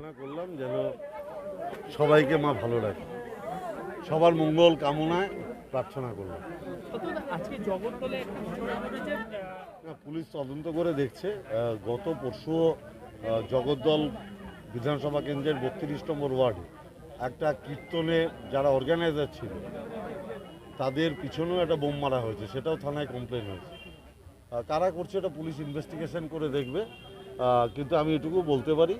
প্রার্থনা করলাম যেন সবাইকে মা ভালো রাখে। সবার মঙ্গল কামনায় প্রার্থনা করলাম। না, পুলিশ তদন্ত করে দেখছে গত পরশু জগদ্দল বিধানসভা কেন্দ্রের বত্রিশ নম্বর ওয়ার্ডে একটা কীর্তনে যারা অর্গানাইজার ছিল তাদের পিছনেও একটা বোম মারা হয়েছে সেটাও থানায় কমপ্লেন হয়েছে। কারা করছে এটা পুলিশ ইনভেস্টিগেশন করে দেখবে। কিন্তু আমি এটুকু বলতে পারি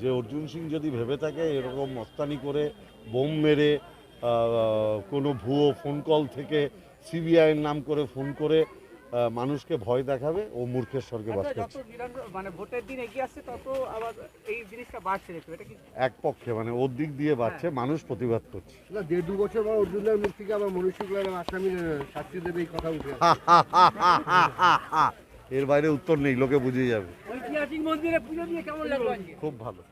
যে অর্জুন সিং যদি ভেবে থাকে এরকম মস্তানি করে বোম মেরে কোনো ভুয়ো ফোন কল থেকে সিবিআইয়ের নাম করে ফোন করে মানুষকে ভয় দেখাবে ও মূর্খের স্বর্গে বাস আচ্ছা, করছে মানে ভোটের দিন এগিয়ে আসছে তত আবার এই জিনিসটা বাড়ছে এটা কি এক পক্ষে মানে ওর দিক দিয়ে বাড়ছে মানুষ প্রতিবাদ করছে না দেড় দু বছর পর অর্জুনের মুখ থেকে আবার মনীষ শুক্লার আসামির শাস্তি দেবে এই কথা উঠে এর বাইরে উত্তর নেই লোকে বুঝে যাবে মন্দিরে পুজো দিয়ে কেমন লাগল খুব ভালো।